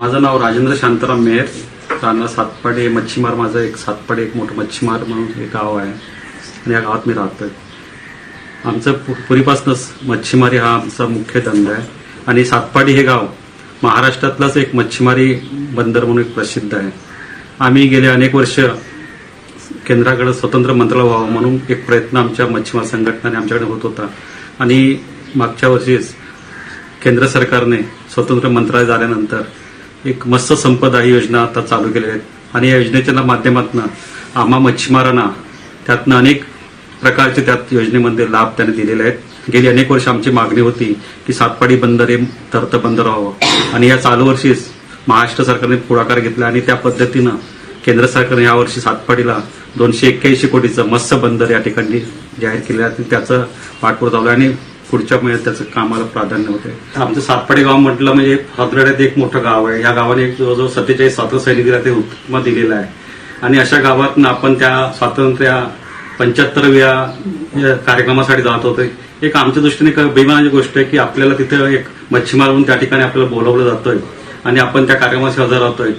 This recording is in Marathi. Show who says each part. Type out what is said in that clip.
Speaker 1: माझं नाव राजेंद्र शांताराम मेहर. राहणार सातपाडे मच्छीमार माझं एक सातपाडे एक मोठं मच्छीमार म्हणून एक गाव आहे. आणि या गावात मी राहतोय. आमचं पु- पूर्वीपासूनच मच्छीमारी हा आमचा मुख्य धंदा आहे. आणि सातपाडी हे गाव महाराष्ट्रातलंच एक मच्छीमारी बंदर म्हणून एक प्रसिद्ध आहे. आम्ही गेले अनेक वर्ष केंद्राकडे स्वतंत्र मंत्रालय व्हावं म्हणून एक प्रयत्न आमच्या मच्छीमार संघटनाने आमच्याकडे होत होता. आणि मागच्या वर्षीच केंद्र सरकारने स्वतंत्र मंत्रालय झाल्यानंतर एक मत्स्य संपदा ही योजना आता चालू केली आहे. आणि या योजनेच्या माध्यमातून आम्हा मच्छीमारांना त्यातनं अनेक प्रकारचे त्यात योजनेमध्ये लाभ त्याने दिलेले आहेत. गेली अनेक वर्ष आमची मागणी होती की सातपाडी बंदर हे तर्त बंदर व्हावं. आणि या चालू वर्षीच महाराष्ट्र सरकारने पुढाकार घेतला आणि त्या पद्धतीनं केंद्र सरकारने यावर्षी सातपाडीला दोनशे एक्क्याऐंशी कोटीचं मत्स्य बंदर या ठिकाणी जाहीर केलं आहे. त्याचं पाठपुरावा आणि पुढच्या महिन्यात त्याचं कामाला प्राधान्य होते आमचं सातपाडे गाव म्हटलं म्हणजे हातगड्यात एक मोठं गाव आहे. या गावाने जवळजवळ सत्तेचाळीस स्वातंत्र्य सैनिकाला ते उत्तम दिलेलं आहे. आणि अशा गावातून आपण त्या स्वातंत्र्य पंच्याहत्तरव्या कार्यक्रमासाठी जात होते एक आमच्या दृष्टीने एक बेमानाची गोष्ट आहे की आपल्याला तिथं एक मच्छीमार म्हणून त्या ठिकाणी आपल्याला बोलवलं जातोय. आणि आपण त्या कार्यक्रमाशी हजर राहतोय.